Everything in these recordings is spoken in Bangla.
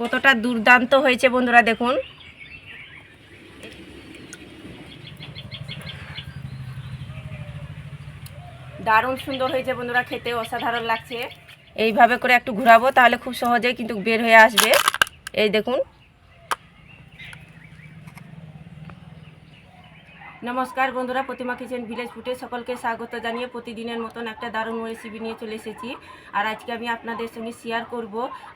কতটা দুর্দান্ত হয়েছে বন্ধুরা দেখুন। দারুণ সুন্দর হয়েছে বন্ধুরা, খেতে অসাধারণ লাগছে। এইভাবে করে একটু ঘুরাবো, তাহলে খুব সহজেই কিন্তু বের হয়ে আসবে। এই দেখুন নমস্কার বন্ধুরা, প্রতিমা কিচেন ভিলেজ ফুটে সকলকে স্বাগত জানিয়ে প্রতিদিনের মতন একটা দারুণ রেসিপি নিয়ে চলে এসেছি। আর আজকে আমি আপনাদের সঙ্গে শেয়ার করব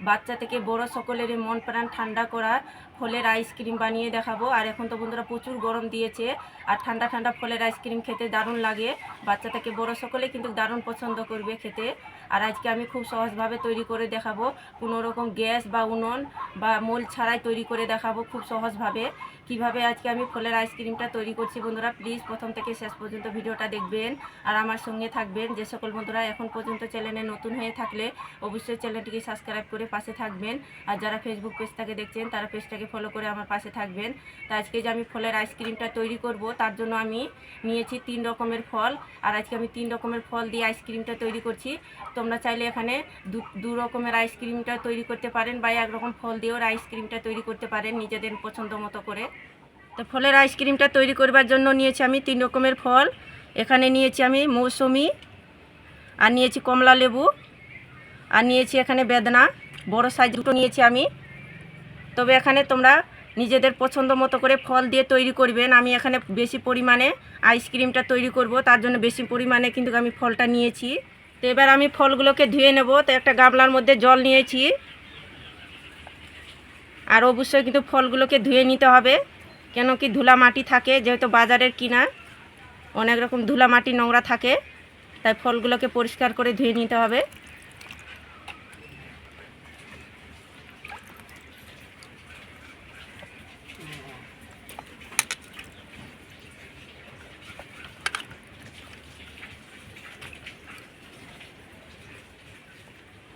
বাচ্চা থেকে বড় সকলের মন প্রাণ ঠান্ডা করা ফলের আইসক্রিম বানিয়ে দেখাবো। আর এখন তো বন্ধুরা প্রচুর গরম দিয়েছে, আর ঠান্ডা ঠান্ডা ফলের আইসক্রিম খেতে দারুণ লাগে। বাচ্চা থেকে বড় সকলে কিন্তু দারুণ পছন্দ করবে খেতে। আর আজকে আমি খুব সহজভাবে তৈরি করে দেখাবো। কোনো রকম গ্যাস বা উনুন বা মোল ছাড়াই তৈরি করে দেখাবো খুব সহজভাবে। কীভাবে আজকে আমি ফলের আইসক্রিমটা তৈরি করছি বন্ধুরা প্লিজ প্রথম থেকে শেষ পর্যন্ত ভিডিওটা দেখবেন আর আমার সঙ্গে থাকবেন। যে সকল বন্ধুরা এখন পর্যন্ত চ্যানেলে নতুন হয়ে থাকলে অবশ্যই চ্যানেলটিকে সাবস্ক্রাইব করে পাশে থাকবেন। আর যারা ফেসবুক পেজটাকে দেখছেন, তারা পেজটাকে ফলো করে আমার পাশে থাকবেন। তো আজকে যে আমি ফলের আইসক্রিমটা তৈরি করব, তার জন্য আমি নিয়েছি তিন রকমের ফল। আর আজকে আমি তিন রকমের ফল দিয়ে আইসক্রিমটা তৈরি করছি। তোমরা চাইলে এখানে দু রকমের আইসক্রিমটা তৈরি করতে পারেন বা এক রকম ফল দিয়েও আইসক্রিমটা তৈরি করতে পারেন নিজেদের পছন্দ মতো করে। তো ফলের আইসক্রিমটা তৈরি করবার জন্য নিয়েছি আমি তিন রকমের ফল। এখানে নিয়েছি আমি মৌসুমি, আর নিয়েছি কমলা লেবু, আর নিয়েছি এখানে বেদনা, বড় সাইজ দুটো নিয়েছি আমি। তবে এখানে তোমরা নিজেদের পছন্দ মতো করে ফল দিয়ে তৈরি করবেন। আমি এখানে বেশি পরিমাণে আইসক্রিমটা তৈরি করব, তার জন্য বেশি পরিমাণে কিন্তু আমি ফলটা নিয়েছি। তো এবার আমি ফলগুলোকে ধুয়ে নেব, তো একটা গামলার মধ্যে জল নিয়েছি। আর অবশ্যই কিন্তু ফলগুলোকে ধুয়ে নিতে হবে। কেন কি ধুলা মাটি থাকে, যেহেতু বাজারের কিনা, অনেক রকম ধুলা মাটি নোংরা থাকে, তাই ফলগুলোকে পরিষ্কার করে ধুয়ে নিতে হবে।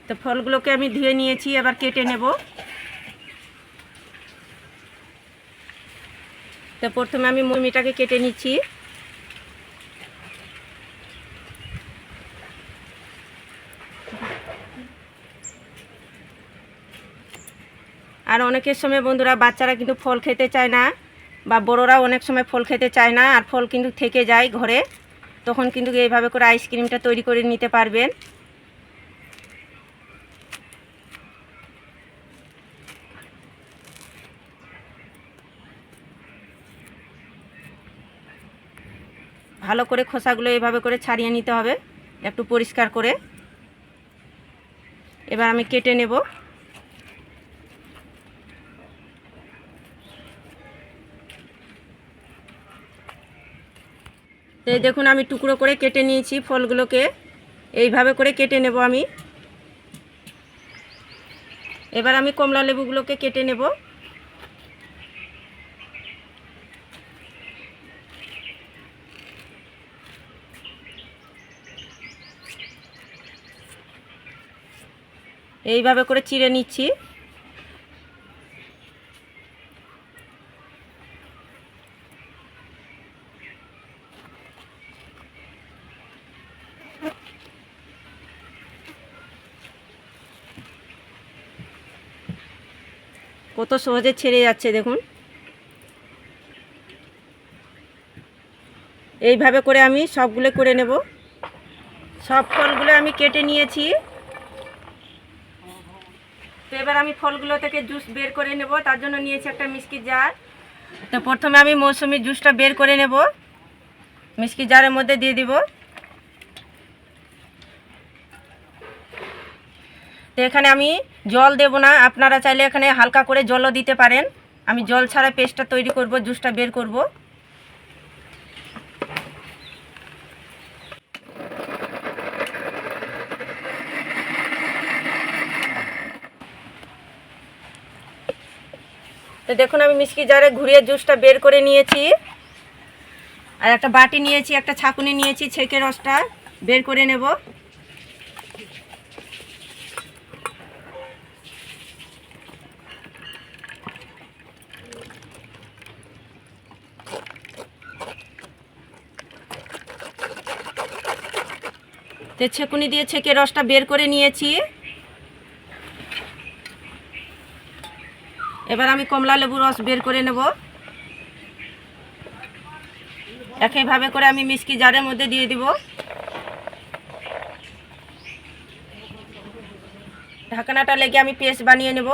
তো ফলগুলোকে আমি ধুয়ে নিয়েছি, এবার কেটে নেব। তো প্রথমে আমি মুরমিটাকে কেটে নিচ্ছি। আর অনেকের সময় বন্ধুরা, বাচ্চারা কিন্তু ফল খেতে চায় না বা বড়রা অনেক সময় ফল খেতে চায় না, আর ফল কিন্তু থেকে যায় ঘরে। তখন কিন্তু এইভাবে করে আইসক্রিমটা তৈরি করে নিতে পারবেন। ভালো করে খোসাগুলো এভাবে করে ছাড়িয়ে নিতে হবে, একটু পরিষ্কার করে। এবার আমি কেটে নেব। এই দেখুন, আমি টুকরো করে কেটে নিয়েছি ফলগুলোকে। এইভাবে করে কেটে নেব আমি। এবার আমি কমলা লেবুগুলোকে কেটে নেব। এইভাবে করে চিড়ে নিচ্ছি। কত সহজে ছেড়ে যাচ্ছে, দেখুন। এইভাবে করে আমি সবগুলো করে নেব। সব ফলগুলো আমি কেটে নিয়েছি। এবার আমি ফলগুলো থেকে জুস বের করে নেব, তার জন্য নিয়েছি একটা মিষ্টি জার। তো প্রথমে আমি মৌসুমি জুসটা বের করে নেব, মিষ্টি জারের মধ্যে দিয়ে দিব। তো এখানে আমি জল দেব না, আপনারা চাইলে এখানে হালকা করে জলও দিতে পারেন। আমি জল ছাড়া পেস্টটা তৈরি করব, জুসটা বের করব। তো দেখুন, আমি মিষ্টি জারে ঘুরিয়ে জুসটা বের করে নিয়েছি। আর একটা বাটি নিয়েছি, একটা ছাকুনি নিয়েছি, ছেঁকে রসটা বের করে নেব। তো ছেকুনি দিয়ে ছেঁকে রসটা বের করে নিয়েছি। এবার আমি কমলা লেবু রস বের করে নেব। একইভাবে করে আমি মিষ্টি জারের মধ্যে দিয়ে দিব। ঢাকনাটা লেগে আমি পেস্ট বানিয়ে নেব।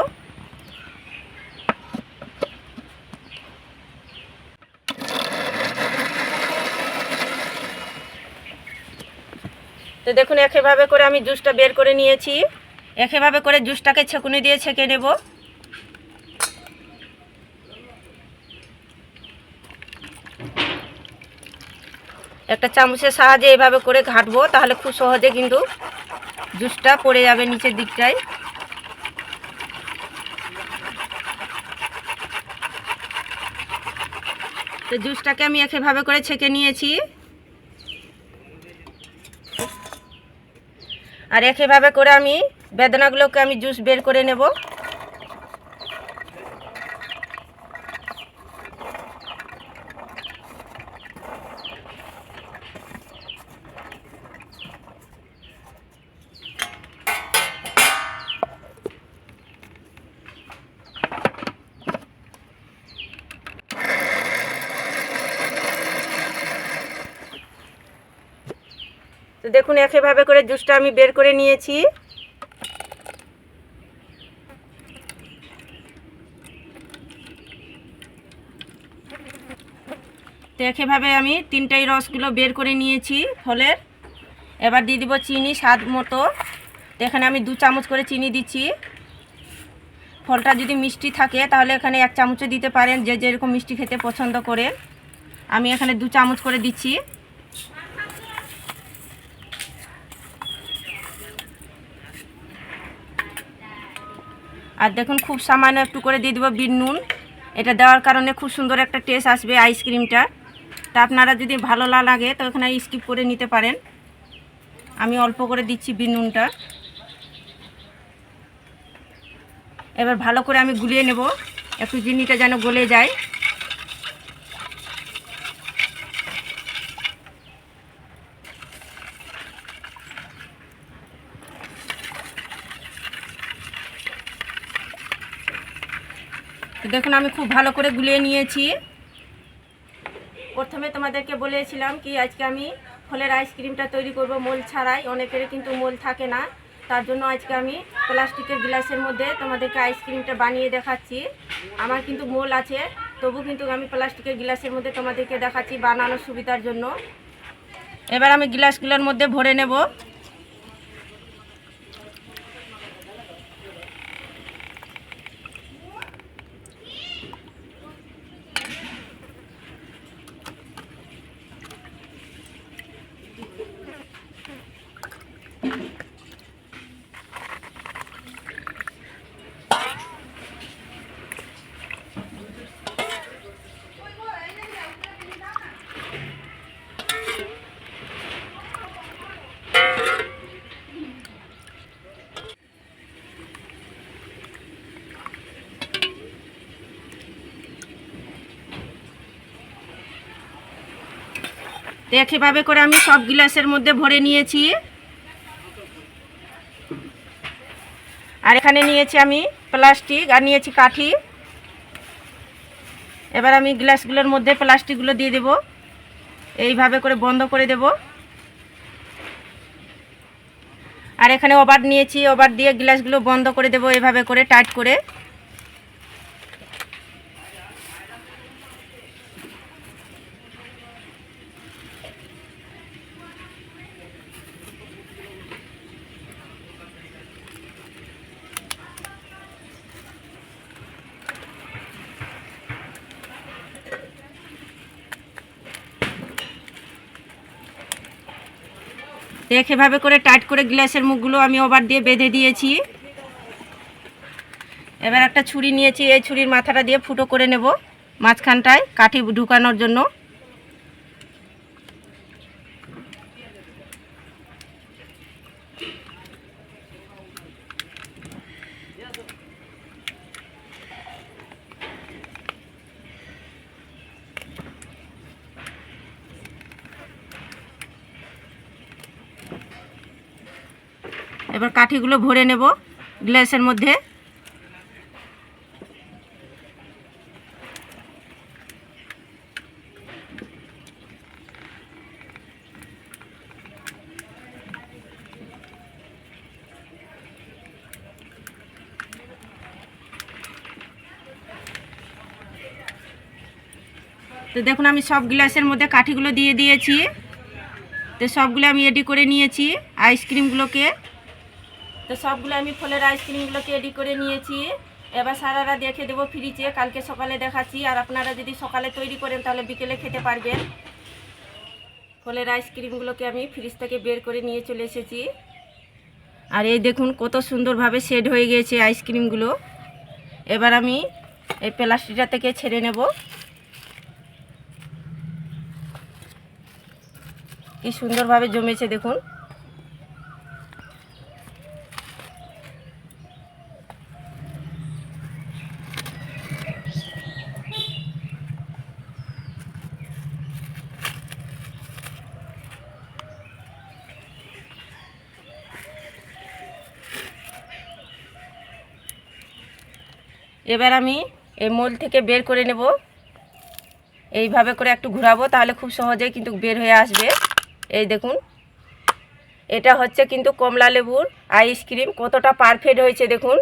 তো দেখুন, একইভাবে করে আমি জুসটা বের করে নিয়েছি। একইভাবে করে জুসটাকে ছেঁকুনি দিয়ে ছেঁকে নেব। একটা চামচের সাহায্যে এভাবে করে ঘাটবো, তাহলে খুব সহজে কিন্তু জুসটা পড়ে যাবে নিচের দিকটায়। তো জুসটাকে আমি একইভাবে করে ছেঁকে নিয়েছি। আর একইভাবে করে আমি বেদনাগুলোকে আমি জুস বের করে নেব। তো দেখুন একইভাবে করে জুসটা আমি বের করে নিয়েছি। তো একইভাবে আমি তিনটাই রসগুলো বের করে নিয়েছি ফলের এবার দিয়ে দিব চিনি স্বাদ মতো। তো এখানে আমি দু চামচ করে চিনি দিচ্ছি। ফলটা যদি মিষ্টি থাকে, তাহলে এখানে এক চামচও দিতে পারেন, যে যেরকম মিষ্টি খেতে পছন্দ করে। আমি এখানে দু চামচ করে দিচ্ছি। আর দেখুন খুব সামান্য একটু করে দিয়ে দেবো বিট নুন। এটা দেওয়ার কারণে খুব সুন্দর একটা টেস্ট আসবে আইসক্রিমটা। তা আপনারা যদি ভালো না লাগে, তো এখানে স্কিপ করে নিতে পারেন। আমি অল্প করে দিচ্ছি বিট নুনটা। এবার ভালো করে আমি গুলিয়ে নেব। একটু জিনিসটা যেন গলে যায়। তো দেখুন, আমি খুব ভালো করে গুলিয়ে নিয়েছি। প্রথমে তোমাদেরকে বলেছিলাম কি, আজকে আমি ফলের আইসক্রিমটা তৈরি করব মোল ছাড়াই। অনেকের কিন্তু মোল থাকে না। তার জন্য আজকে আমি প্লাস্টিকের গ্লাসের মধ্যে তোমাদেরকে আইসক্রিমটা বানিয়ে দেখাচ্ছি। আমার কিন্তু মোল আছে, তবু কিন্তু আমি প্লাস্টিকের গ্লাসের মধ্যে তোমাদেরকে দেখাচ্ছি বানানোর সুবিধার জন্য। এবার আমি গ্লাসগুলোর মধ্যে ভরে নেব। তো একইভাবে করে আমি সব গ্লাসের মধ্যে ভরে নিয়েছি। আর এখানে নিয়েছি আমি প্লাস্টিক আর নিয়েছি কাঠি। এবার আমি গ্লাসগুলোর মধ্যে প্লাস্টিকগুলো দিয়ে দেব। এইভাবে করে বন্ধ করে দেব। আর এখানে ওভার নিয়েছি, ওভার দিয়ে গ্লাসগুলো বন্ধ করে দেব, এভাবে করে, টাইট করে। দেখ, এভাবে করে টাইট করে গ্লাসের মুখগুলো আমি ওভার দিয়ে বেঁধে দিয়েছি। এবার একটা ছুরি নিয়েছি, এই ছুরির মাথাটা দিয়ে ফুটো করে নেব মাঝখানটায়, কাঠি ঢুকানোর জন্য। কাঠিগুলো ভরে নেব গ্লাসের মধ্যে। তো দেখুন, আমি সব গ্লাসের মধ্যে কাঠিগুলো দিয়ে দিয়েছি। তো সবগুলো আমি রেডি করে নিয়েছি আইসক্রিমগুলোকে। তো সবগুলো আমি ফলের আইসক্রিমগুলোকে রেডি করে নিয়েছি। এবার সারারা দেখে দেবো ফ্রিজে কালকে সকালে দেখাচ্ছি। আর আপনারা যদি সকালে তৈরি করেন, তাহলে বিকেলে খেতে পারবেন। ফলের আইসক্রিমগুলোকে আমি ফ্রিজ থেকে বের করে নিয়ে চলে এসেছি। আর এই দেখুন, কত সুন্দরভাবে শেড হয়ে গিয়েছে আইসক্রিমগুলো এবার আমি এই প্লাস্টিকটা থেকে ছেড়ে নেব। কি সুন্দরভাবে জমেছে দেখুন। এবার আমি এই মোল থেকে বের করে নেব। এইভাবে করে একটু ঘোরাবো, তাহলে খুব সহজেই কিন্তু বের হয়ে আসবে। এই দেখুন, এটা হচ্ছে কিন্তু কমলা লেবুর আইসক্রিম কতটা পারফেক্ট হয়েছে দেখুন।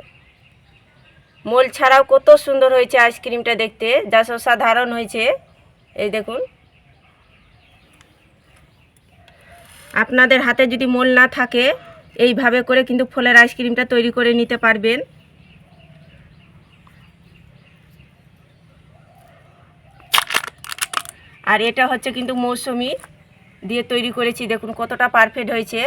মোল ছাড়াও কত সুন্দর হয়েছে আইসক্রিমটা দেখতে, যা অসাধারণ হয়েছে। এই দেখুন, আপনাদের হাতে যদি মোল না থাকে, এইভাবে করে কিন্তু ফলের আইসক্রিমটা তৈরি করে নিতে পারবেন। আর এটা হচ্ছে কিন্তু মৌসুমি দিয়ে তৈরি করেছি। দেখুন কতটা পারফেক্ট হয়েছে।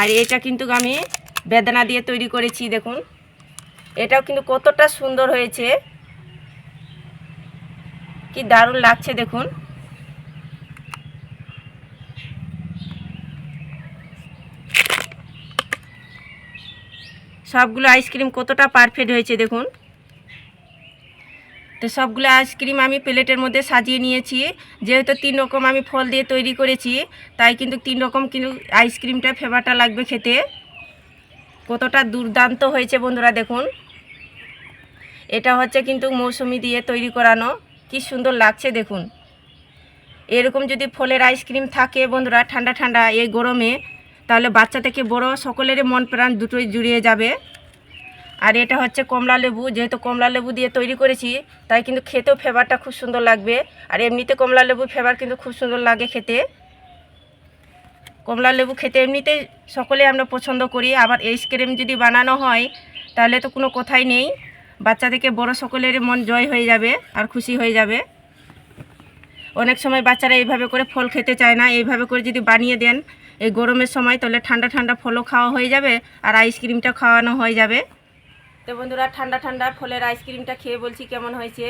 আর এটা কিন্তু আমি বেদনা দিয়ে তৈরি করেছি, দেখুন। এটাও কিন্তু কতটা সুন্দর হয়েছে। কি দারুণ লাগছে, দেখুন। সবগুলো আইসক্রিম কতটা পারফেক্ট হয়েছে দেখুন। তো সবগুলো আইসক্রিম আমি প্লেটের মধ্যে সাজিয়ে নিয়েছি, যেহেতু তিন রকম আমি ফল দিয়ে তৈরি করেছি, তাই কিন্তু তিন রকম কিন্তু আইসক্রিমটা ফেভারটা লাগবে খেতে। কতটা দুর্দান্ত হয়েছে বন্ধুরা দেখুন। এটা হচ্ছে কিন্তু মৌসুমি দিয়ে তৈরি করানো, কি সুন্দর লাগছে দেখুন। এরকম যদি ফলের আইসক্রিম থাকে বন্ধুরা, ঠান্ডা ঠান্ডা এই গরমে তাহলে বাচ্চা থেকে বড় সকলেরই মন প্রাণ দুটোই জুড়িয়ে যাবে। আর এটা হচ্ছে কমলা লেবু, যেহেতু কমলা লেবু দিয়ে তৈরি করেছি, তাই কিন্তু খেতেও ফ্লেভারটা খুব সুন্দর লাগবে। আর এমনিতে কমলা লেবু ফ্লেভার কিন্তু খুব সুন্দর লাগে খেতে। কমলা লেবু খেতে এমনিতে সকলে আমরা পছন্দ করি, আবার এই আইসক্রিম যদি বানানো হয়, তাহলে তো কোনো কথাই নেই। বাচ্চা থেকে বড় সকলেরই মন জয় হয়ে যাবে আর খুশি হয়ে যাবে। অনেক সময় বাচ্চারা এইভাবে করে ফল খেতে চায় না, এইভাবে করে যদি বানিয়ে দেন এই গরমের সময় তাহলে ঠান্ডা ঠান্ডা ফলও খাওয়া হয়ে যাবে আর আইসক্রিমটা খাওয়ানো হয়ে যাবে। তো বন্ধুরা, ঠান্ডা ঠান্ডা ফলের আইসক্রিমটা খেয়ে বলছি কেমন হয়েছে?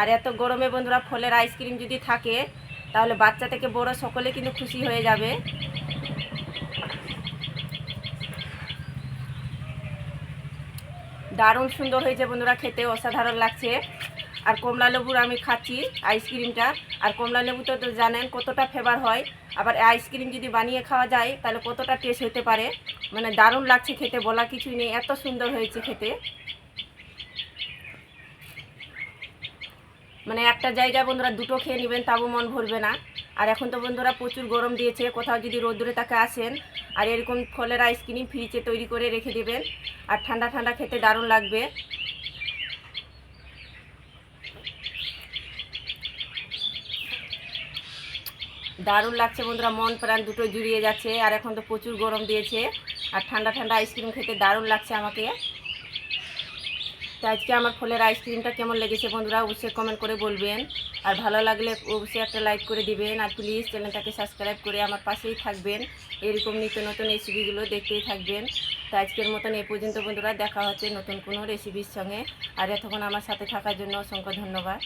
আর এত গরমে বন্ধুরা, ফলের আইসক্রিম যদি থাকে, তাহলে বাচ্চা থেকে বড় সকলে কিন্তু খুশি হয়ে যাবে। দারুণ সুন্দর হয়েছে বন্ধুরা, খেতে অসাধারণ লাগছে। আর কমলা লেবুর আমি খাচ্ছি আইসক্রিমটা আর কমলা লেবু তো জানেন কতটা ফেভার হয়। আবার আইসক্রিম যদি বানিয়ে খাওয়া যায়, তাহলে কতটা টেস্ট হতে পারে? মানে দারুণ লাগছে খেতে বলা কিছুই নেই। এত সুন্দর হয়েছে খেতে। মানে একটা জায়গায় বন্ধুরা দুটো খেয়ে নেবেন তাবু মন ভরবে না। আর এখন তো বন্ধুরা প্রচুর গরম দিয়েছে, কোথাও যদি রোদ্দুরে তাকে আসেন, আর এরকম ফলের আইসক্রিম ফ্রিজে তৈরি করে রেখে দেবেন, আর ঠান্ডা ঠান্ডা খেতে দারুণ লাগবে। দারুণ লাগছে বন্ধুরা, মন প্রাণ দুটো জুড়িয়ে যাচ্ছে, আর এখন তো প্রচুর গরম দিয়েছে, আর ঠান্ডা ঠান্ডা আইসক্রিম খেতে দারুণ লাগছে আমাকে। তো আজকে আমার ফলের আইসক্রিমটা কেমন লেগেছে বন্ধুরা, অবশ্যই কমেন্ট করে বলবেন, আর ভালো লাগলে অবশ্যই একটা লাইক করে দিবেন, আর প্লিজ চ্যানেলটাকে সাবস্ক্রাইব করে আমার পাশেই থাকবেন, এরকম নিত্য নতুন রেসিপিগুলো দেখতেই থাকবেন। তো আজকের মতন এই পর্যন্ত বন্ধুরা, দেখা হচ্ছে নতুন কোনো রেসিপির সঙ্গে, আর এতক্ষণ আমার সাথে থাকার জন্য অসংখ্য ধন্যবাদ।